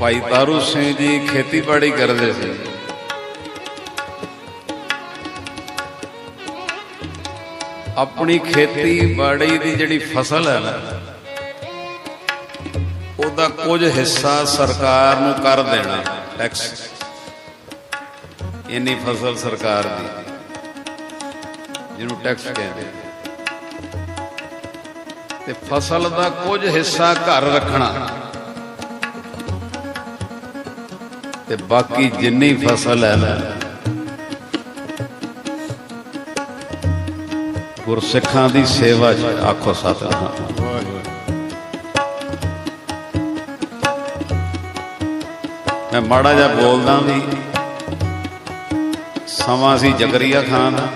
ਭਾਈ ਤਾਰੂ ਸਿੰਘ ਜੀ ਖੇਤੀਬਾੜੀ ਕਰਦੇ ਸੀ। ਆਪਣੀ ਖੇਤੀਬਾੜੀ ਦੀ ਜਿਹੜੀ ਫਸਲ ਹੈ ਨਾ, ਉਹਦਾ ਕੁਝ ਹਿੱਸਾ ਸਰਕਾਰ ਨੂੰ ਕਰ ਦੇਣਾ ਟੈਕਸ ਇੰਨੀ ਫਸਲ ਸਰਕਾਰ ਦੀ, ਜਿਹਨੂੰ ਟੈਕਸ ਕਹਿੰਦੇ। ਤੇ ਫਸਲ ਦਾ ਕੁਝ ਹਿੱਸਾ ਘਰ ਰੱਖਣਾ। ਤੇ ਬਾਕੀ ਜਿੰਨੀ ਫਸਲ ਹੈ ਨਾ, ਗੁਰਸਿੱਖਾਂ ਦੀ ਸੇਵਾ ਚ ਆਖੋ ਸਤਿਨਾਮ ਮੈਂ ਮਾੜਾ ਜਿਹਾ ਬੋਲਦਾ ਵੀ, ਸਮਾਂ ਸੀ ਜਗਰੀਆ ਖਾਨ ਦਾ,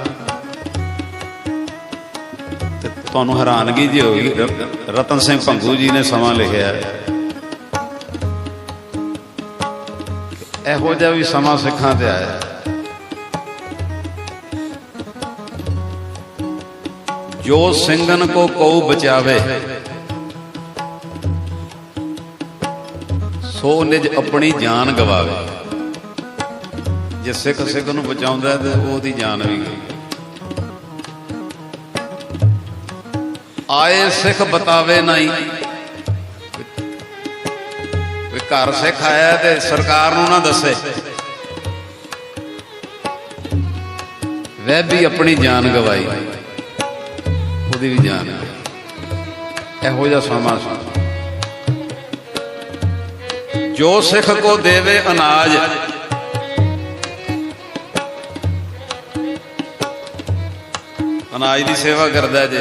ਤੇ ਤੁਹਾਨੂੰ ਹੈਰਾਨਗੀ ਜੀ ਹੋਗੀ ਰ- ਰਤਨ ਸਿੰਘ ਭੰਗੂ ਜੀ ਨੇ ਸਮਾਂ ਲਿਖਿਆ ਹੈ। ਇਹੋ ਜਿਹਾ ਵੀ ਸਮਾਂ ਸਿੱਖਾਂ ਤੇ ਆਇਆ। ਜੋ ਸਿੰਘਨ ਕੋ ਕਉ ਬਚਾਵੇ, ਸੋ ਨਿਜ ਆਪਣੀ ਜਾਨ ਗਵਾਵੇ। ਜੇ ਸਿੱਖ ਸਿੱਖ ਨੂੰ ਬਚਾਉਂਦਾ ਤੇ ਉਹਦੀ ਜਾਨ ਵੀ ਗਈ ਆਏ ਸਿੱਖ ਬਤਾਵੇ ਨਹੀਂ ਵੀ ਘਰ ਸਿੱਖ ਆਇਆ ਤੇ ਸਰਕਾਰ ਨੂੰ ਨਾ ਦੱਸੇ। ਵੈ ਵੀ ਆਪਣੀ ਜਾਨ ਗਵਾਈ। ਉਹਦੀ ਵੀ ਜਾਨ ਗਈ ਇਹੋ ਜਿਹਾ ਸਮਾਂ ਸੀ। ਜੋ ਸਿੱਖ ਕੋ ਦੇਵੇ ਅਨਾਜ ਅਨਾਜ ਦੀ ਸੇਵਾ ਕਰਦਾ ਜੇ।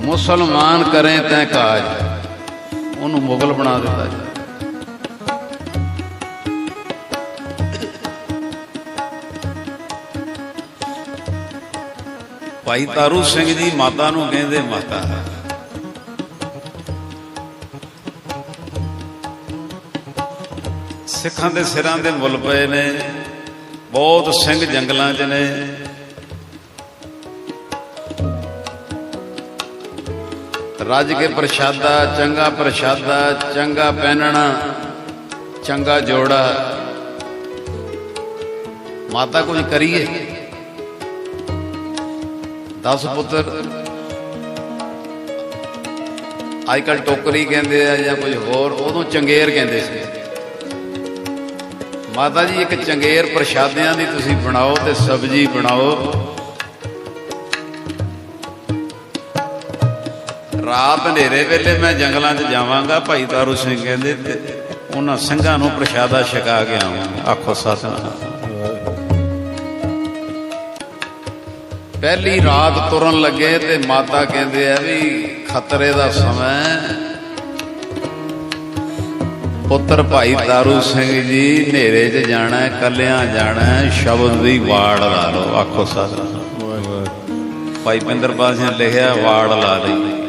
ਮੁਸਲਮਾਨ ਕਰੇ ਤੈ ਕਾਜ। ਉਹਨੂੰ ਮੁਗਲ ਬਣਾ ਦਿੱਤਾ ਜੀ। ਭਾਈ ਤਾਰੂ ਸਿੰਘ ਜੀ ਮਾਤਾ ਨੂੰ ਕਹਿੰਦੇ ਮਾਤਾ। ਸਿੱਖਾਂ ਦੇ ਸਿਰਾਂ ਦੇ ਮੁੱਲ ਪਏ ਨੇ, ਬਹੁਤ ਸਿੰਘ ਜੰਗਲਾਂ 'ਚ ਨੇ। ਰੱਜ ਕੇ ਪ੍ਰਸ਼ਾਦਾ, ਚੰਗਾ ਪ੍ਰਸ਼ਾਦਾ, ਚੰਗਾ ਪਹਿਨਣਾ, ਚੰਗਾ ਜੋੜਾ। ਮਾਤਾ ਕੁਝ ਕਰੀਏ? 10 ਪੁੱਤਰ। ਅੱਜ ਕੱਲ ਟੋਕਰੀ ਕਹਿੰਦੇ ਆ ਜਾਂ ਕੁਝ ਹੋਰ, ਉਦੋਂ ਚੰਗੇਰ ਕਹਿੰਦੇ ਸੀ। ਮਾਤਾ ਜੀ, ਇੱਕ ਚੰਗੇਰ ਪ੍ਰਸ਼ਾਦਿਆਂ ਦੀ ਤੁਸੀਂ ਬਣਾਓ ਤੇ ਸਬਜੀ ਬਣਾਓ। ਰਾਤ ਹਨੇਰੇ ਵੇਲੇ ਮੈਂ ਜੰਗਲਾਂ 'ਚ ਜਾਵਾਂਗਾ ਭਾਈ ਤਾਰੂ ਸਿੰਘ ਕਹਿੰਦੇ ਤੇ ਉਹਨਾਂ ਸਿੰਘਾਂ ਨੂੰ ਪ੍ਰਸ਼ਾਦਾ ਛਕਾ ਕੇ ਆਵਾਂਗਾ ਆਖੋ ਸਤਨਾਮ। ਪਹਿਲੀ ਰਾਤ ਤੁਰਨ ਲੱਗੇ ਤੇ ਮਾਤਾ ਕਹਿੰਦੇ ਆ ਵੀ ਖਤਰੇ ਦਾ ਸਮਾਂ। ਪੁੱਤਰ ਭਾਈ ਤਾਰੂ ਸਿੰਘ ਜੀ ਹਨੇਰੇ 'ਚ ਜਾਣਾ ਹੈ, ਕੱਲਿਆਂ ਜਾਣਾ ਹੈ, ਸ਼ਬਦ ਦੀ ਵਾੜ ਲਾ ਲਓ। ਆਖੋ ਸਤਨਾਮ। ਭਾਈ ਪਿੰਦਰ ਪਾਸਿਆਂ ਲਿਖਿਆ ਵਾੜ ਲਾ ਲਈ।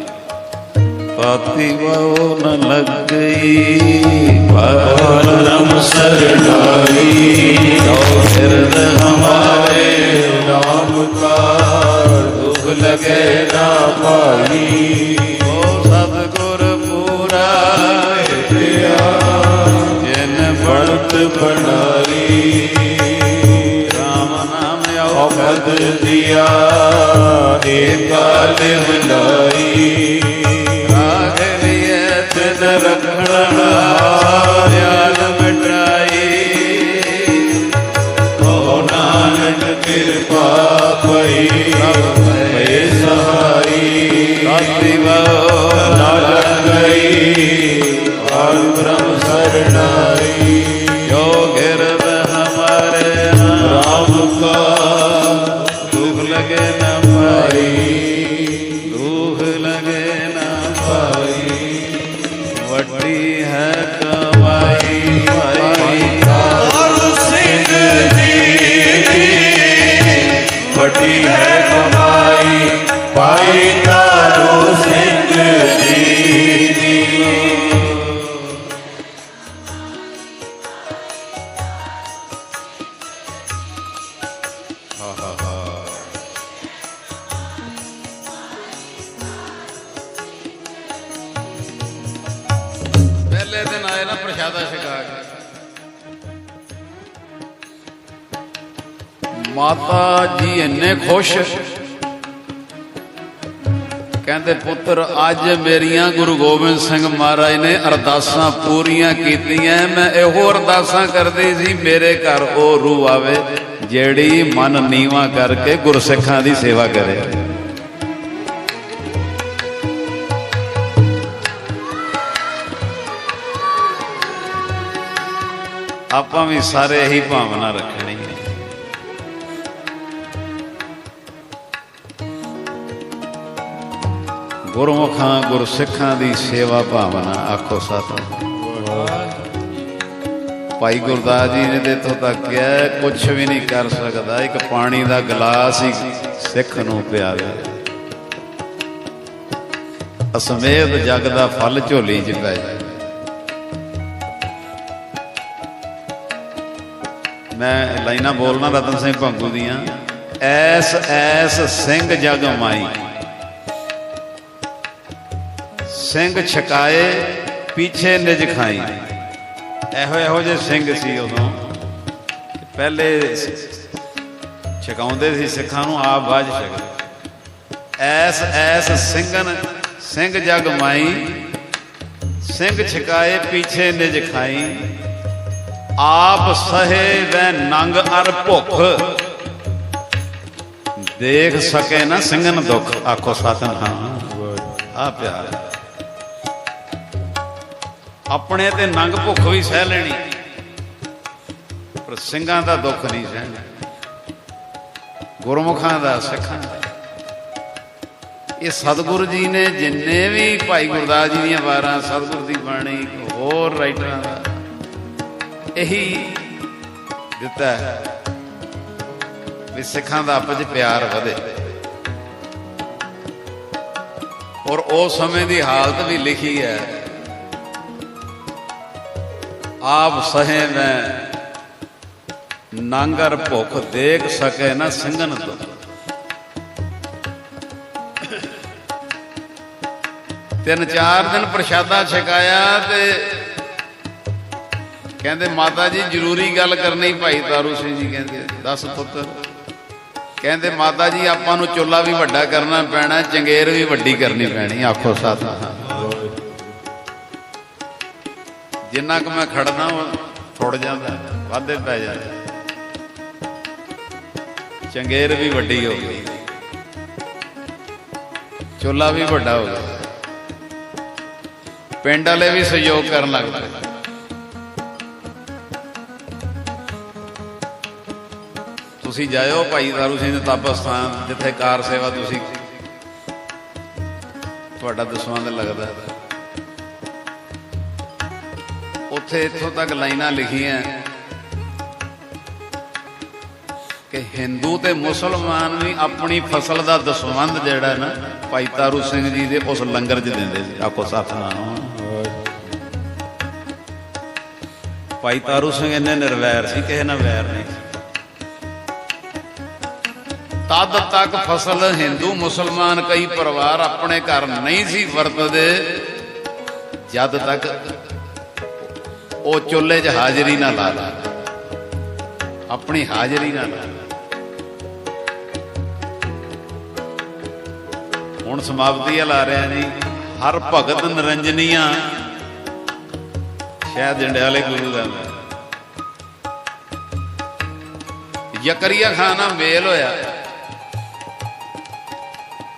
ਪਾਤੀ ਵਾਉ ਨ ਲੱਗਈ ਪਰਮ ਸਰਣਾਈ ਜੋ ਫਿਰਦ ਹਮਾਰੇ ਨਾਮ ਕਾ ਦੁਖ ਲਗੇ ਨਾ ਪਾਈ ਓ ਸਤਿਗੁਰ ਪੂਰਾ ਪਿਆ ਜਿਨ ਬਣਤ ਬਣਾਈ ਰਾਮ ਨਾਮ ਅਮਦ ਔਖਦ ਦਿਆ ਏਕਾ ਲਿਵਲਾਈ ਰਾਗ ਕਿਰਪਾ ਪਈ ਮਾਤਾ ਜੀ ਇੰਨੇ ਖੁਸ਼। ਕਹਿੰਦੇ, ਪੁੱਤਰ, ਅੱਜ ਮੇਰੀਆਂ ਗੁਰੂ ਗੋਬਿੰਦ ਸਿੰਘ ਮਹਾਰਾਜ ਨੇ ਅਰਦਾਸਾਂ ਪੂਰੀਆਂ ਕੀਤੀਆਂ। ਮੈਂ ਇਹੋ ਅਰਦਾਸਾਂ ਕਰਦੀ ਸੀ, ਮੇਰੇ ਘਰ ਉਹ ਰੂਹ ਆਵੇ, ਜਿਹੜੀ ਮਨ ਨੀਵਾ ਕਰਕੇ ਗੁਰਸਿੱਖਾਂ ਦੀ ਸੇਵਾ ਕਰੇ। ਆਪਾਂ ਵੀ ਸਾਰੇ ਇਹੀ ਭਾਵਨਾ ਰੱਖਣੀ। ਗੁਰਮੁਖਾਂ, ਗੁਰਸਿੱਖਾਂ ਦੀ ਸੇਵਾ ਭਾਵਨਾ ਆਖੋ ਸਤਿ ਭਾਈ ਗੁਰਦਾਸ ਜੀ ਨੇ ਤੇ ਇੱਥੋਂ ਤੱਕ ਕਿਹਾ ਕੁਝ ਵੀ ਨਹੀਂ ਕਰ ਸਕਦਾ, ਇੱਕ ਪਾਣੀ ਦਾ ਗਲਾਸ ਹੀ ਸਿੱਖ ਨੂੰ ਪਿਆਵੇ ਅਸਮੇਤ ਜਗ ਦਾ ਫਲ ਝੋਲੀ 'ਚ ਪੈ ਮੈਂ ਲਾਈਨਾਂ ਬੋਲਣਾ ਰਤਨ ਸਿੰਘ ਭੰਗੂ ਦੀਆਂ, ਐਸ ਐਸ ਸਿੰਘ ਜਗ ਮਾਈ। ਸਿੰਘ ਛਕਾਏ, ਪਿੱਛੇ ਨਿਜ ਖਾਈ। ਇਹੋ ਇਹੋ ਜਿਹੇ ਸਿੰਘ ਸੀ ਉਦੋਂ। ਪਹਿਲੇ ਛਕਾਉਂਦੇ ਸੀ ਸਿੱਖਾਂ ਨੂੰ, ਆਪ ਬਾਝ ਛਕਦੇ। ਐਸ ਐਸ ਸਿੰਘਨ, ਸਿੰਘ ਜਗ ਮਾਈ। ਸਿੰਘ ਛਕਾਏ, ਪਿੱਛੇ ਨਿਜ ਖਾਈ। ਆਪ ਸਹੇ ਵੈ ਨੰਗ ਅਰ ਭੁੱਖ। ਦੇਖ ਸਕੇ ਨਾ ਸਿੰਘਨ ਦੁੱਖ, ਆਖੋ ਸਤਨ ਹਾਂ ਆ ਪਿਆਰ। ਆਪਣੇ ਤੇ ਨੰਗ ਭੁੱਖ ਵੀ ਸਹਿ ਲੈਣੀ। ਪਰ ਸਿੰਘਾਂ ਦਾ ਦੁੱਖ ਨਹੀਂ ਸਹਿਣਾ। ਗੁਰਮੁਖਾਂ ਦਾ ਸਿੱਖਾਂ ਦਾ। ਇਹ ਸਤਿਗੁਰੂ ਜੀ ਨੇ ਜਿੰਨੇ ਵੀ ਭਾਈ ਗੁਰਦਾਸ ਜੀ ਦੀਆਂ ਵਾਰਾਂ ਸਤਿਗੁਰੂ ਦੀ ਬਾਣੀ, ਹੋਰ ਰਾਈਟਰਾਂ ਦਾ ਇਹੀ ਦਿੱਤਾ ਹੈ ਵੀ ਸਿੱਖਾਂ ਦਾ ਆਪਸ 'ਚ ਪਿਆਰ ਵਧੇ। ਔਰ ਉਸ ਸਮੇਂ ਦੀ ਹਾਲਤ ਵੀ ਲਿਖੀ ਹੈ। ਆਪ ਸਹੇ ਮੈਂ, ਨਾਂਗਰ ਭੁੱਖ ਦੇਖ ਸਕੇ ਨਾ ਸਿੰਘਨ ਤੋਂ। ਤਿੰਨ ਚਾਰ ਦਿਨ ਪ੍ਰਸ਼ਾਦਾ ਛਕਾਇਆ ਤੇ ਕਹਿੰਦੇ, ਮਾਤਾ ਜੀ, ਜ਼ਰੂਰੀ ਗੱਲ ਕਰਨੀ ਭਾਈ ਤਾਰੂ ਸਿੰਘ ਜੀ ਕਹਿੰਦੇ, ਦੱਸ ਪੁੱਤਰ ਕਹਿੰਦੇ, ਮਾਤਾ ਜੀ, ਆਪਾਂ ਨੂੰ ਚੁੱਲਾ ਵੀ ਵੱਡਾ ਕਰਨਾ ਪੈਣਾ, ਚੰਗੇਰ ਵੀ ਵੱਡੀ ਕਰਨੀ ਪੈਣੀ, ਆਖੋ ਸਾਥ। ਜਿੰਨਾ ਕੁ ਮੈਂ ਖੜਦਾ ਉਹ ਥੁੜ ਜਾਂਦਾ ਵਾਧੇ ਪੈ ਜਾਂਦਾ। ਚੰਗੇਰ ਵੀ ਵੱਡੀ ਹੋ ਗਈ। ਚੁੱਲਾ ਵੀ ਵੱਡਾ ਹੋ ਗਿਆ। ਪਿੰਡ ਵਾਲੇ ਵੀ ਸਹਿਯੋਗ ਕਰਨ ਲੱਗ ਪਏ। ਤੁਸੀਂ ਜਾਇਓ ਭਾਈ ਦਾਰੂ ਸਿੰਘ ਦੇ ਤਪਸਥਾਨ, ਜਿੱਥੇ ਕਾਰ ਸੇਵਾ ਤੁਸੀਂ ਤੁਹਾਡਾ ਦਸਵੰਦ ਲੱਗਦਾ। ਹੈ। ਉੱਥੇ ਇੱਥੋਂ ਤੱਕ ਲਾਈਨਾਂ ਲਿਖੀਆਂ। ਕਿ ਹਿੰਦੂ ਤੇ ਮੁਸਲਮਾਨ ਵੀ ਆਪਣੀ ਫਸਲ ਦਾ ਦਸਵੰਦ ਜਿਹੜਾ ਨਾ, ਭਾਈ ਤਾਰੂ ਸਿੰਘ ਜੀ ਦੇ ਉਸ ਲੰਗਰ 'ਚ ਦਿੰਦੇ ਸੀ। ਆਖੋ ਸਤਨਾਮ। ਭਾਈ ਤਾਰੂ ਸਿੰਘ ਇੰਨੇ ਨਿਰਵੈਰ ਸੀ, ਕਿਸੇ ਨਾਲ ਵੈਰ ਨਹੀਂ ਸੀ। ਤਦ ਤੱਕ ਫਸਲ ਹਿੰਦੂ ਮੁਸਲਮਾਨ ਕਈ ਪਰਿਵਾਰ ਆਪਣੇ ਘਰ ਨਹੀਂ ਸੀ ਵਰਤਦੇ, ਜਦ ਤੱਕ ਉਹ ਚੁੱਲ੍ਹੇ 'ਚ ਹਾਜ਼ਰੀ ਨਾ ਲਾ ਲਾ। ਆਪਣੀ ਹਾਜ਼ਰੀ ਨਾ ਲਾ। ਹੁਣ ਸਮਾਪਤੀ ਆ ਲਾ ਰਿਹਾ ਜੀ। ਹਰ ਭਗਤ ਨਿਰੰਜਨੀਆਂ। ਸ਼ਾਇਦ ਜੰਡਿਆਲੇ ਗੁਰੂ ਦਾ। ਯਕਰੀਆ ਖਾਨਾ ਮੇਲ ਹੋਇਆ।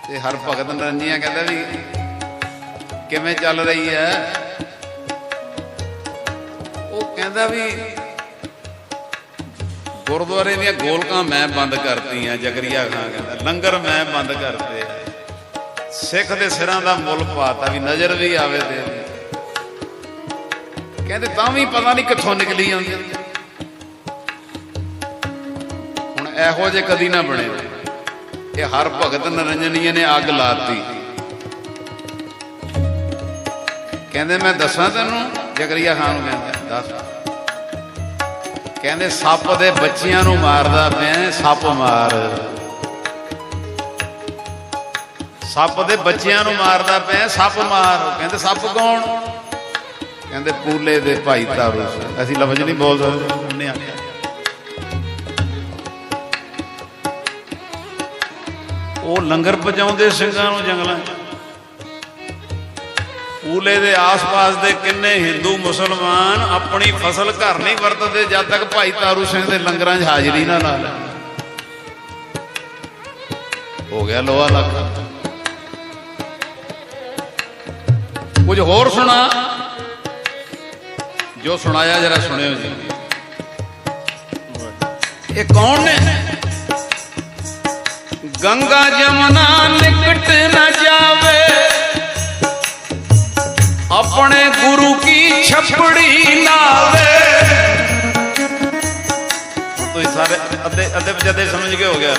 ਤੇ ਹਰ ਭਗਤ ਨਿਰੰਜਨੀਆਂ ਕਹਿੰਦਾ ਵੀ, ਕਿਵੇਂ ਚੱਲ ਰਹੀ ਹੈ? ਕਹਿੰਦਾ ਵੀ ਗੁਰਦੁਆਰੇ ਦੀਆਂ ਗੋਲਕਾਂ ਮੈਂ ਬੰਦ ਕਰਤੀਆਂ ਜਗਰੀਆ ਖਾਨ ਕਹਿੰਦਾ। ਲੰਗਰ ਮੈਂ ਬੰਦ ਕਰਤੇ। ਸਿੱਖ ਦੇ ਸਿਰਾਂ ਦਾ ਮੁੱਲ ਪਾਤਾ ਵੀ ਨਜ਼ਰ ਵੀ ਆਵੇ ਤੇ ਕਹਿੰਦੇ ਤਾਂ ਵੀ ਪਤਾ ਨਹੀਂ ਕਿੱਥੋਂ ਨਿਕਲੀ ਜਾਂਦੀ ਹੁਣ ਇਹੋ ਜੇ ਕਦੀ ਨਾ ਬਣੇ। ਇਹ ਹਰ ਭਗਤ ਨਰੰਜਨੀਏ ਨੇ ਅੱਗ ਲਾਤੀ। ਕਹਿੰਦੇ ਮੈਂ ਦੱਸਾਂ ਤੈਨੂੰ ਜਗਰੀਆ ਖਾਨ ਨੂੰ ਕਹਿੰਦਾ ਦੱਸ। ਕਹਿੰਦੇ, ਸੱਪ ਦੇ ਬੱਚਿਆਂ ਨੂੰ ਮਾਰਦਾ ਪਿਆ ਸੱਪ ਮਾਰ। ਸੱਪ ਦੇ ਬੱਚਿਆਂ ਨੂੰ ਮਾਰਦਾ ਪਿਆ ਸੱਪ ਮਾਰ। ਕਹਿੰਦੇ, ਸੱਪ ਕੌਣ? ਕਹਿੰਦੇ, ਪੂਲੇ ਦੇ ਭਾਈ ਤਾਰੂ ਅਸੀਂ ਲਫ਼ਜ਼ ਨਹੀਂ ਬੋਲ ਸਕਦੇ। ਉਹਨੇ ਆਖਿਆ ਉਹ ਲੰਗਰ ਪਹੁੰਚਾਉਂਦੇ ਸਿੰਘਾਂ ਨੂੰ ਜੰਗਲਾਂ 'ਚ। ਪੂਲੇ ਦੇ ਆਸ-ਪਾਸ ਦੇ ਕਿੰਨੇ ਹਿੰਦੂ ਮੁਸਲਮਾਨ ਆਪਣੀ ਫਸਲ ਘਰ ਨਹੀਂ ਵਰਤਦੇ, ਜਦ ਤੱਕ ਭਾਈ ਤਾਰੂ ਸਿੰਘ ਦੇ ਲੰਗਰਾਂ 'ਚ ਹਾਜ਼ਰੀ ਨਾ ਲਾ ਲੈ। ਹੋ ਗਿਆ ਲੋਹਾ ਲੱਖ। ਕੁਝ ਹੋਰ ਸੁਣਾ? ਜੋ ਸੁਣਾਇਆ ਜਰਾ ਸੁਣਿਓ ਜੀ। ਇਹ ਕੌਣ ਨੇ? ਗੰਗਾ ਜਮਨਾ ਨਿਕਟ ਨਾ ਜਾਵੇ। ਆਪਣੇ ਗੁਰੂ ਕੀ ਛਪੜੀ ਨਾਵੇ ਤੁਸੀਂ ਸਾਰੇ ਅੱਧੇ ਅੱਧੇ ਪਜਦੇ ਸਮਝ ਕੇ ਹੋ ਗਿਆ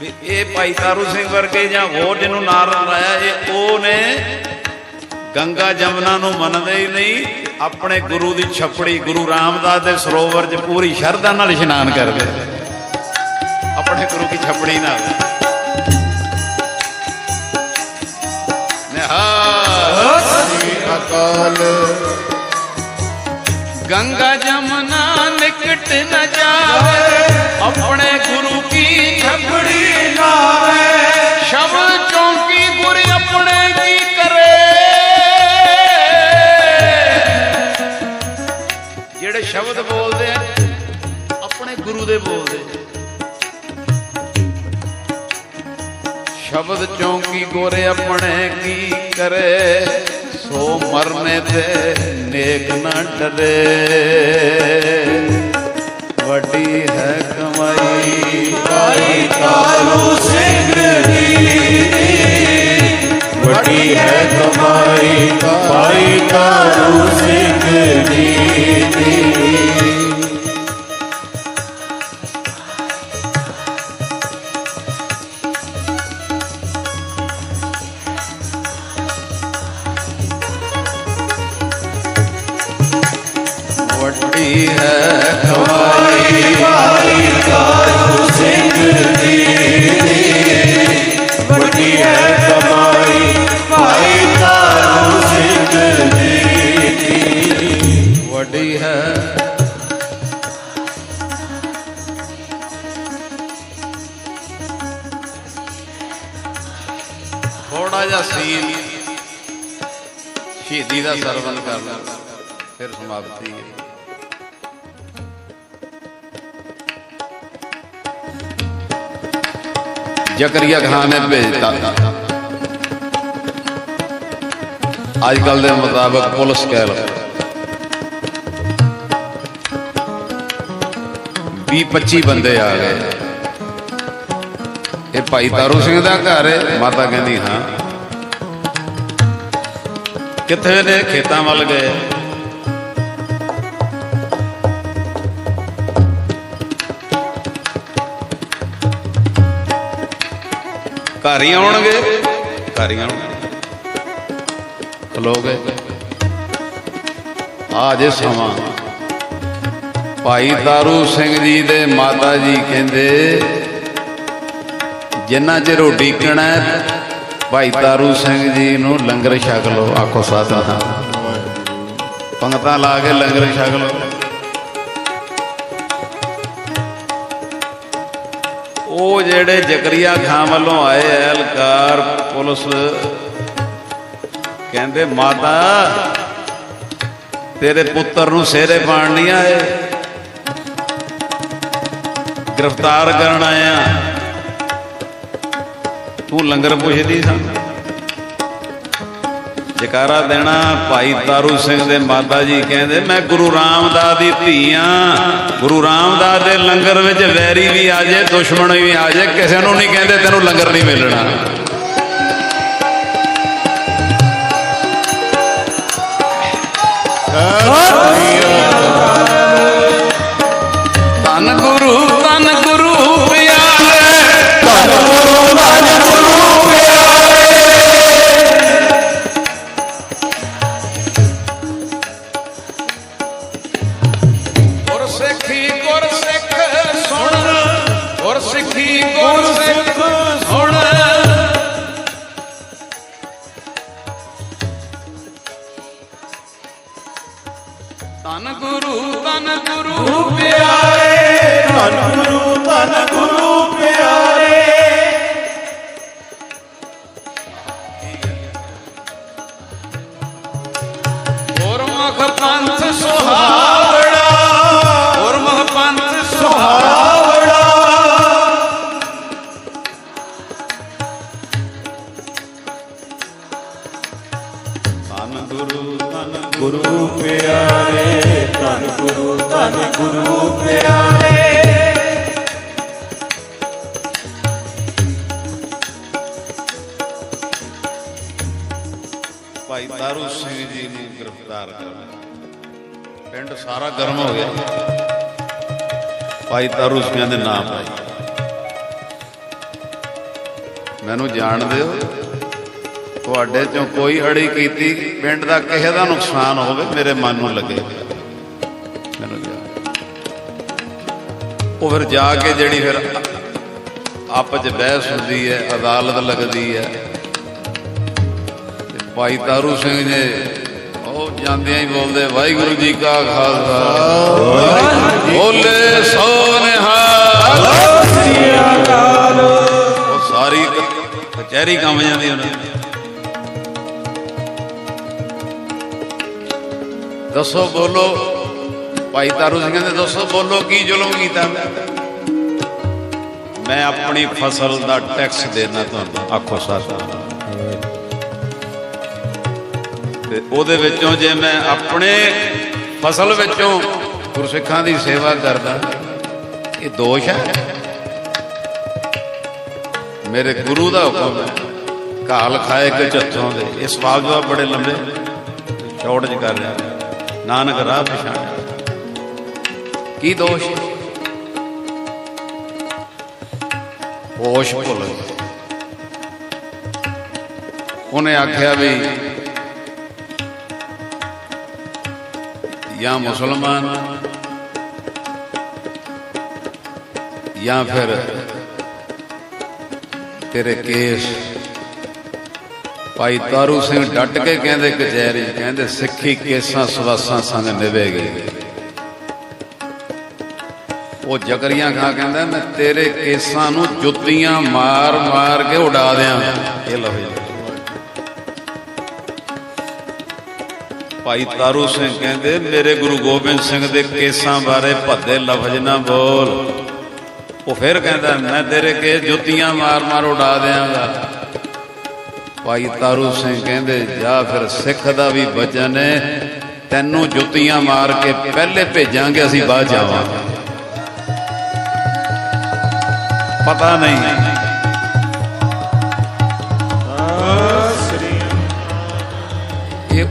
ਵੀ ਇਹ ਭਾਈ ਤਾਰੂ ਸਿੰਘ ਵਰਗੇ ਜਾਂ ਹੋਰ ਜਿਹਨੂੰ ਨਾਰ ਲਾਇਆ ਇਹ ਉਹ ਨੇ ਗੰਗਾ ਜਮਨਾ ਨੂੰ ਮੰਨਦੇ ਹੀ ਨਹੀਂ, ਆਪਣੇ ਗੁਰੂ ਦੀ ਛਪੜੀ ਗੁਰੂ ਰਾਮਦਾਸ ਦੇ ਸਰੋਵਰ 'ਚ ਪੂਰੀ ਸ਼ਰਧਾ ਨਾਲ ਇਸ਼ਨਾਨ ਕਰਦੇ। ਆਪਣੇ ਗੁਰੂ ਕੀ ਛਪੜੀ ਨਾਲ। ਸ੍ਰੀ ਗੰਗਾ ਜਮਨਾ ਨਿਕਟ ਨ ਜਾਵੇ, ਆਪਣੇ ਗੁਰੂ ਕੀ ਛਪੜੀ ਨਾਵੇ। ਸ਼ਬਦ ਚੌਂਕੀ ਗੁਰ ਆਪਣੇ ਕੀ ਕਰੇ। ਜਿਹੜੇ ਸ਼ਬਦ ਬੋਲਦੇ ਆ, ਆਪਣੇ ਗੁਰੂ ਦੇ ਬੋਲਦੇ ਸ਼ਬਦ ਚੌਂਕੀ ਗੋਰੇ ਆਪਣੇ ਕੀ ਕਰੇ। ਸੋ ਮਰਨੇ ਤੇ ਨੇਕ ਨਾ ਡਰੇ ਵੱਡੀ ਹੈ ਕਮਾਈ। ਭਾਈ ਤਾਰੂ ਸਿੰਘ ਜੀ ਦੀ ਵੱਡੀ ਹੈ ਕਮਾਈ। ਭਾਈ ਤਾਰੂ ਸਿੰਘ ਦੀ ਜ਼ਕਰੀਆ ਖਾਨ ਨੇ ਭੇਜਤਾ। ਅੱਜ ਕੱਲ ਦੇ ਮੁਤਾਬਕ ਪੁਲਿਸ ਕਹਿ ਲਓ। 20 25 ਬੰਦੇ ਆ ਗਏ। ਇਹ ਭਾਈ ਤਾਰੂ ਸਿੰਘ ਦਾ ਘਰ ਹੈ, ਮਾਤਾ ਕਹਿੰਦੀ, ਹਾਂ। ਕਿੱਥੇ ਨੇ? ਖੇਤਾਂ ਵੱਲ ਗਏ। ਘਰ ਹੀ ਆਉਣਗੇ। ਘਰ ਹੀ ਆਉਣਗੇ। ਖਲੋ ਆ ਜੇ ਸਮਾਂ। ਭਾਈ ਤਾਰੂ ਸਿੰਘ ਜੀ ਦੇ ਮਾਤਾ ਜੀ ਕਹਿੰਦੇ, ਜਿੰਨਾ ਚਿਰ ਉਹ ਡੀਕਣਾ ਭਾਈ ਤਾਰੂ ਸਿੰਘ ਜੀ ਨੂੰ ਲੰਗਰ ਛਕ ਲਓ, ਆਖੋ ਸਾਧਨਾ। ਪੰਗਤਾਂ ਲਾ ਕੇ ਲੰਗਰ ਛਕ ਲਓ। ਉਹ ਜਿਹੜੇ ਜਕਰੀਆ ਖਾਨ ਵੱਲੋਂ ਆਏ ਐਲਕਾਰ ਪੁਲਿਸ, ਕਹਿੰਦੇ, ਮਾਤਾ, ਤੇਰੇ ਪੁੱਤਰ ਨੂੰ ਸਿਹਰੇ ਪਾਣ ਨਹੀਂ ਆਏ। ਗ੍ਰਿਫਤਾਰ ਕਰਨ ਆਇਆ। ਤੂੰ ਲੰਗਰ ਪੁੱਛਦੀ ਸਾਂ? ਜਕਾਰਾ ਦੇਣਾ ਭਾਈ ਤਾਰੂ ਸਿੰਘ ਦੇ ਮਾਤਾ ਜੀ ਕਹਿੰਦੇ ਮੈਂ ਗੁਰੂ ਰਾਮਦਾਸ ਦੀ ਧੀ ਆਂ। ਗੁਰੂ ਰਾਮਦਾਸ ਦੇ ਲੰਗਰ ਵਿੱਚ ਵੈਰੀ ਵੀ ਆ ਜੇ ਦੁਸ਼ਮਣ ਵੀ ਆ ਜੇ ਕਿਸੇ ਨੂੰ ਨਹੀਂ ਕਹਿੰਦੇ ਤੈਨੂੰ ਲੰਗਰ ਨਹੀਂ ਮਿਲਣਾ। ਧੰਨ ਗੁਰੂ ਧੰਨ ਗੁਰੂ ਭਾਈ ਤਾਰੂ ਸਿੰਘਾਂ ਦੇ ਨਾਮ ਮੈਨੂੰ ਜਾਣਦੇ ਹੋ ਤੁਹਾਡੇ ਚੋਂ ਕੋਈ ਅੜੀ ਕੀਤੀ, ਪਿੰਡ ਦਾ ਕਿਸੇ ਦਾ ਨੁਕਸਾਨ ਹੋਵੇ, ਮੇਰੇ ਮਨ ਨੂੰ ਲੱਗੇ। ਮੈਨੂੰ ਉਹ ਫਿਰ ਜਾ ਕੇ ਜਿਹੜੀ ਫਿਰ ਆਪਸ ਚ ਬਹਿਸ ਹੁੰਦੀ ਹੈ, ਅਦਾਲਤ ਲੱਗਦੀ ਹੈ। ਭਾਈ ਤਾਰੂ ਸਿੰਘ ਜੀ ਜਾਂਦਿਆਂ ਹੀ ਬੋਲਦੇ, ਵਾਹਿਗੁਰੂ ਜੀ ਕਾ ਖਾਲਸਾ। ਬੋਲੇ ਸੋ ਉਹ ਸਾਰੀ ਕਚਹਿਰੀ ਕੰਮ ਜਾਂਦੀ ਉਹਨਾਂ ਦੱਸੋ, ਬੋਲੋ। ਭਾਈ ਤਾਰੂ ਸਿੰਘ ਕਹਿੰਦੇ, ਦੱਸੋ, ਬੋਲੋ, ਕੀ ਜ਼ੁਲਮ ਕੀਤਾ? ਮੈਂ ਮੈਂ ਆਪਣੀ ਫਸਲ ਦਾ ਟੈਕਸ ਦੇਣਾ ਤੁਹਾਨੂੰ। ਆਖੋ ਸਾਥ ਤੇ ਉਹਦੇ ਵਿੱਚੋਂ ਜੇ ਮੈਂ ਆਪਣੇ ਫਸਲ ਵਿੱਚੋਂ ਗੁਰਸਿੱਖਾਂ ਦੀ ਸੇਵਾ ਕਰਦਾ, ਇਹ ਦੋਸ਼ ਹੈ। ਮੇਰੇ ਗੁਰੂ ਦਾ ਹੁਕਮ ਹੈ ਕਾਲ ਖਾਏ ਕਿ ਚੱਥੋਂ ਦੇ। ਇਹ ਸਵਾਲ ਜਵਾਬ ਬੜੇ ਲੰਬੇ ਸ਼ਾਰਟ ਚ ਕਰ ਰਿਹਾ ਨਾਨਕ ਰਾਹ ਪਛਾਣ। ਕੀ ਦੋਸ਼ ਹੋਸ਼ ਭੁੱਲ। ਉਹਨੇ ਆਖਿਆ ਵੀ ਜਾਂ ਮੁਸਲਮਾਨ ਜਾਂ ਫਿਰ ਤੇਰੇ ਕੇਸ ਭਾਈ ਤਾਰੂ ਸਿੰਘ ਡਟ ਕੇ ਕਹਿੰਦੇ ਕਚਹਿਰੀ ਕਹਿੰਦੇ ਸਿੱਖੀ ਕੇਸਾਂ ਸਵਾਸਾਂ ਸੰਗ ਨਿਵੇਗੇ ਉਹ ਜਕਰੀਆਂ ਖਾ ਕਹਿੰਦਾ ਮੈਂ ਤੇਰੇ ਕੇਸਾਂ ਨੂੰ ਜੁੱਤੀਆਂ ਮਾਰ ਮਾਰ ਕੇ ਉਡਾ ਦਿਆਂ ਇਹ ਲਓ ਭਾਈ ਤਾਰੂ ਸਿੰਘ ਕਹਿੰਦੇ, ਮੇਰੇ ਗੁਰੂ ਗੋਬਿੰਦ ਸਿੰਘ ਦੇ ਕੇਸਾਂ ਬਾਰੇ ਭੱਦੇ ਲਫ਼ਜ਼ ਨਾ ਬੋਲ। ਉਹ ਫਿਰ ਕਹਿੰਦਾ, ਮੈਂ ਤੇਰੇ ਕੇ ਜੁੱਤੀਆਂ ਮਾਰ ਮਾਰ ਉਡਾ ਦਿਆਂਗਾ। ਭਾਈ ਤਾਰੂ ਸਿੰਘ ਕਹਿੰਦੇ, ਜਾ ਫਿਰ ਸਿੱਖ ਦਾ ਵੀ ਵਚਨ ਹੈ ਤੈਨੂੰ ਜੁੱਤੀਆਂ ਮਾਰ ਕੇ ਪਹਿਲੇ ਭੇਜਾਂਗੇ, ਅਸੀਂ ਬਾਅਦ ਜਾਵਾਂਗੇ ਪਤਾ ਨਹੀਂ।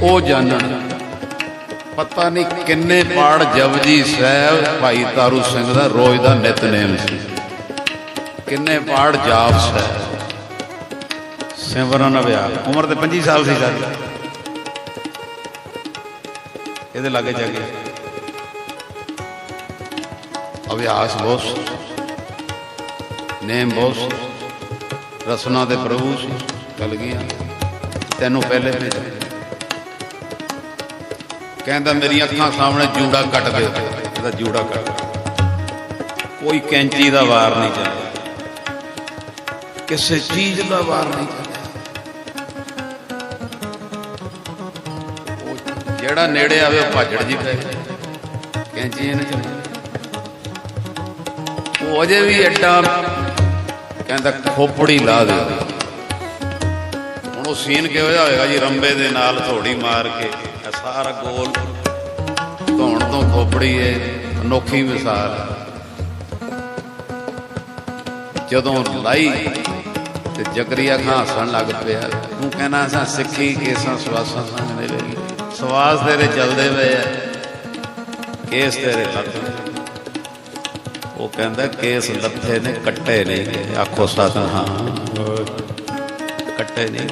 ਉਹ ਜਾਣਨ। ਪਤਾ ਨਹੀਂ ਕਿੰਨੇ ਪਾੜ ਜਪਜੀ ਸਾਹਿਬ ਭਾਈ ਤਾਰੂ ਸਿੰਘ ਦਾ ਰੋਜ਼ ਦਾ ਨਿਤਨੇਮ ਸੀ। ਕਿੰਨੇ ਪਾੜ ਜਾਪ ਸਾਹਿਬ। ਸਿਮਰਨ ਅਭਿਆਸ। ਉਮਰ ਤੇ 25 ਸਾਲ ਸੀ ਸਾਡੀ। ਇਹਦੇ ਲਾਗੇ ਜਾ ਕੇ। ਅਭਿਆਸ ਬਹੁਤ ਨੇਮ ਬਹੁਤ ਸੀ। ਰਸਨਾ ਦੇ ਪ੍ਰਭੂ ਸੀ। ਗੱਲ ਗਿਆ ਤੈਨੂੰ ਪਹਿਲੇ ਭੇਜਿਆ। ਕਹਿੰਦਾ ਮੇਰੀਆਂ ਅੱਖਾਂ ਸਾਹਮਣੇ ਜੂੜਾ ਕੱਟ ਦੇ ਇਹਦਾ ਜੂੜਾ ਕੱਟ ਕੋਈ ਕੈਂਚੀ ਦਾ ਵਾਰ ਨਹੀਂ ਚੱਲਿਆ ਕਿਸੇ ਚੀਜ਼ ਦਾ ਵਾਰ ਨਹੀਂ ਚੱਲਿਆ ਜਿਹੜਾ ਨੇੜੇ ਆਵੇ ਉਹ ਭਾਜੜ ਜੀ ਪੈ ਗਿਆ ਕੈਂਚੀ ਇਹਨੇ ਚੱਲੀ ਉਹ ਅਜੇ ਵੀ ਐਡਾ ਕਹਿੰਦਾ ਖੋਪੜੀ ਲਾ ਦੇ ਹੁਣ ਉਹ ਸੀਨ ਕਿਹੋ ਹੋਇਆ ਹੋਏਗਾ ਜੀ, ਰੰਬੇ ਦੇ ਨਾਲ ਥੋੜੀ ਮਾਰ ਕੇ। ਸਾਰਾ ਗੋਲ। ਧੌਣ ਤੋਂ ਖੋਪੜੀ ਏ, ਅਨੋਖੀ ਵਿਸਾਰ। ਜਦੋਂ ਲਾਈ ਤੇ ਜਕਰੀਆ ਖਾਂ ਹੱਸਣ ਲੱਗ ਪਿਆ। ਤੂੰ ਕਹਿਣਾ ਸਾਂ, ਸਿੱਖੀ ਕੇਸਾਂ ਸਵਾਸਾਂ ਸੰਗ ਨੇ ਸਵਾਸ ਤੇਰੇ ਚੱਲਦੇ ਪਏ ਆ, ਕੇਸ ਤੇਰੇ ਲੱਥ ਉਹ ਕਹਿੰਦਾ, ਕੇਸ ਲੱਥੇ ਨੇ, ਕੱਟੇ ਨਹੀਂ ਗਏ। ਆਖੋ ਸਤ ਹਾਂ। ਕੱਟੇ ਨਹੀਂ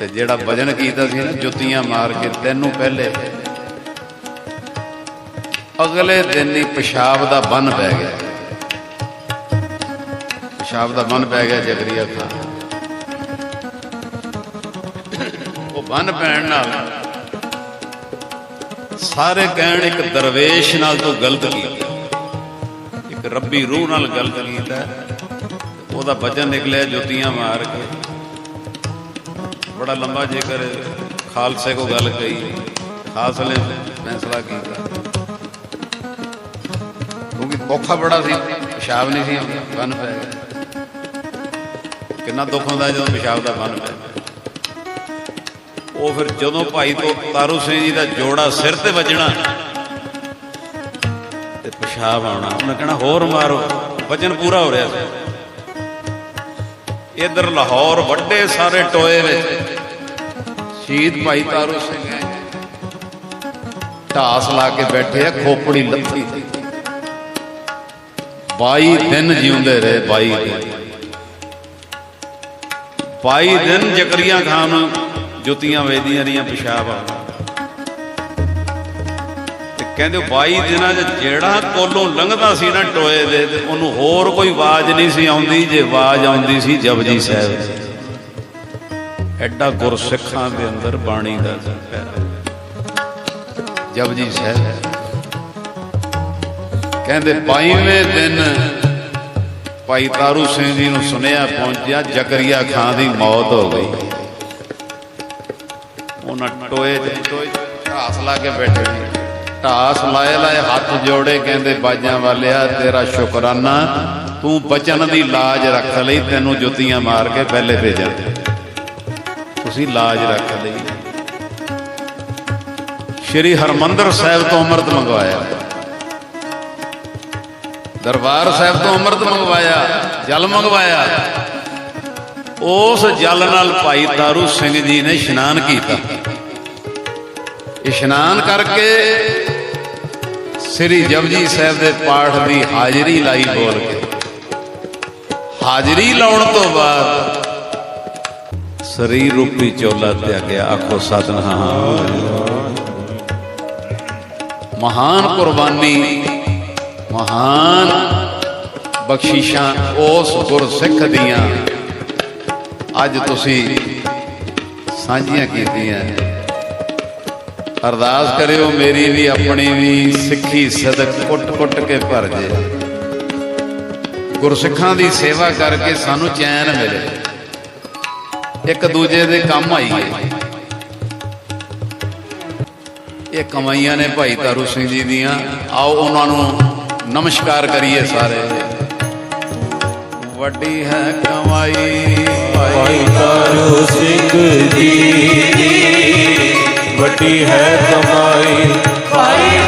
ਤੇ ਜਿਹੜਾ ਵਜਨ ਕੀਤਾ ਸੀ ਨਾ, ਜੁੱਤੀਆਂ ਮਾਰ ਕੇ ਤੈਨੂੰ ਪਹਿਲੇ। ਅਗਲੇ ਦਿਨ ਹੀ ਪਿਸ਼ਾਬ ਦਾ ਬੰਨ ਪੈ ਗਿਆ। ਪਿਸ਼ਾਬ ਦਾ ਬੰਨ ਪੈ ਗਿਆ ਜਗਰੀਆ ਖਾਨ ਉਹ ਬੰਨ ਪੈਣ ਨਾਲ ਸਾਰੇ ਕਹਿਣ ਇੱਕ ਦਰਵੇਸ਼ ਨਾਲ ਤੂੰ ਗਲਤ ਕੀਤਾ। ਇੱਕ ਰੱਬੀ ਰੂਹ ਨਾਲ ਗਲਤ ਕੀਤਾ। ਉਹਦਾ ਵਚਨ ਨਿਕਲਿਆ, ਜੁੱਤੀਆਂ ਮਾਰ ਬੜਾ ਲੰਬਾ ਜੇਕਰ ਖਾਲਸੇ ਕੋ ਗੱਲ ਕਹੀ। ਖਾਲਸੇ ਨੇ ਫੈਸਲਾ ਕੀਤਾ। ਕਿਉਂਕਿ ਔਖਾ ਬੜਾ ਸੀ, ਪਿਸ਼ਾਬ ਨਹੀਂ ਸੀ, ਬੰਨ ਪੈ ਗਿਆ। ਕਿੰਨਾ ਦੁੱਖ ਹੁੰਦਾ ਜਦੋਂ ਪਿਸ਼ਾਬ ਦਾ ਬੰਨ ਪੈ ਉਹ ਫਿਰ ਜਦੋਂ ਭਾਈ ਤੋਂ ਤਾਰੂ ਸਿੰਘ ਜੀ ਦਾ ਜੋੜਾ ਸਿਰ ਤੇ ਵੱਜਣਾ, ਤੇ ਪਿਸ਼ਾਬ ਆਉਣਾ। ਉਹਨੇ ਕਹਿਣਾ, ਹੋਰ ਮਾਰੋ। ਵਜਨ ਪੂਰਾ ਹੋ ਰਿਹਾ ਸੀ। ਇਧਰ ਲਾਹੌਰ ਵੱਡੇ ਸਾਰੇ ਟੋਏ ਵਿੱਚ ਸ਼ਹੀਦ ਭਾਈ ਤਾਰੂ ਸਿੰਘ ਹੈ। ਢਾਸ ਲਾ ਕੇ ਬੈਠੇ ਆ, ਖੋਪੜੀ ਲੱਥੀ। 22 ਦਿਨ ਜਿਉਂਦੇ ਰਹੇ 22 ਦਿਨ। 22 ਦਿਨ ਜਕਰੀਆਂ ਖਾਨ, ਜੁੱਤੀਆਂ ਵੇਦੀਆਂ ਰੀਆਂ ਪਿਸ਼ਾਬ ਆ। ਤੇ ਕਹਿੰਦੇ 22 ਦਿਨਾਂ 'ਚ ਜਿਹੜਾ ਕੋਲੋਂ ਲੰਘਦਾ ਸੀ ਨਾ ਟੋਏ ਦੇ, ਤੇ ਉਹਨੂੰ ਹੋਰ ਕੋਈ ਆਵਾਜ਼ ਨਹੀਂ ਸੀ ਆਉਂਦੀ, ਜੇ ਆਵਾਜ਼ ਆਉਂਦੀ ਸੀ ਜਪਜੀ ਸਾਹਿਬ ਦੀ। ਐਡਾ ਗੁਰਸਿੱਖਾਂ ਦੇ ਅੰਦਰ ਬਾਣੀ ਦਾ ਪਿਆਰਾ ਜਪਜੀ ਸਾਹਿਬ। ਕਹਿੰਦੇ 22ਵੇਂ ਦਿਨ ਭਾਈ ਤਾਰੂ ਸਿੰਘ ਜੀ ਨੂੰ ਸੁਨੇਹਾ ਪਹੁੰਚਿਆ, ਜ਼ਕਰੀਆ ਖਾਨ ਦੀ ਮੌਤ ਹੋ ਗਈ। ਉਹਨਾਂ ਟੋਏ ਢਾਸ ਲਾ ਕੇ ਬੈਠੇ ਢਾਸ ਲਾਏ ਲਾਏ ਹੱਥ ਜੋੜੇ, ਕਹਿੰਦੇ, ਬਾਜਾਂ ਵਾਲਿਆ, ਤੇਰਾ ਸ਼ੁਕਰਾਨਾ, ਤੂੰ ਬਚਨ ਦੀ ਲਾਜ ਰੱਖ ਲਈ, ਤੈਨੂੰ ਜੁੱਤੀਆਂ ਮਾਰ ਕੇ ਪਹਿਲੇ ਭੇਜਾਂ। ਤੁਸੀਂ ਲਾਜ ਰੱਖ ਲਈ ਸ਼੍ਰੀ ਹਰਮੰਦਰ ਸਾਹਿਬ ਤੋਂ ਅੰਮ੍ਰਿਤ ਮੰਗਵਾਇਆ। ਦਰਬਾਰ ਸਾਹਿਬ ਤੋਂ ਅੰਮ੍ਰਿਤ ਮੰਗਵਾਇਆ, ਜਲ ਮੰਗਵਾਇਆ। ਉਸ ਜਲ ਨਾਲ ਭਾਈ ਤਾਰੂ ਸਿੰਘ ਜੀ ਨੇ ਇਸ਼ਨਾਨ ਕੀਤਾ। ਇਸ਼ਨਾਨ ਕਰਕੇ ਸ੍ਰੀ ਜਪਜੀ ਸਾਹਿਬ ਦੇ ਪਾਠ ਦੀ ਹਾਜ਼ਰੀ ਲਾਈ ਬੋਲ ਕੇ। ਹਾਜ਼ਰੀ ਲਾਉਣ ਤੋਂ ਬਾਅਦ ਸਰੀਰ ਰੂਪੀ ਚੋਲਾ ਤਿਆਗਿਆ ਆਖੋ ਸਤਨਾਮ ਮਹਾਨ ਕੁਰਬਾਨੀ, ਮਹਾਨ ਬਖਸ਼ਿਸ਼ਾਂ ਉਸ ਗੁਰਸਿੱਖ ਦੀਆਂ। ਅੱਜ ਤੁਸੀਂ ਸਾਂਝੀਆਂ ਕੀਤੀਆਂ। ਅਰਦਾਸ ਕਰਿਓ ਮੇਰੀ ਵੀ ਆਪਣੀ ਵੀ ਸਿੱਖੀ ਸਦਕ ਕੁੱਟ-ਕੁੱਟ ਕੇ ਭਰ ਜੇ। ਗੁਰਸਿੱਖਾਂ ਦੀ ਸੇਵਾ ਕਰਕੇ ਸਾਨੂੰ ਚੈਨ ਮਿਲੇ। ਇੱਕ ਦੂਜੇ ਦੇ ਕੰਮ ਆਈਏ ਇਹ ਕਮਾਈਆਂ ਨੇ ਭਾਈ ਤਾਰੂ ਸਿੰਘ ਜੀ ਦੀਆਂ। ਆਓ ਉਹਨਾਂ ਨੂੰ ਨਮਸਕਾਰ ਕਰੀਏ ਸਾਰੇ। ਵੱਡੀ ਹੈ ਕਮਾਈ ਭਾਈ। ਤਾਰੂ ਸਿੰਘ ਜੀ ਦੀ। ਵੱਡੀ ਹੈ ਕਮਾਈ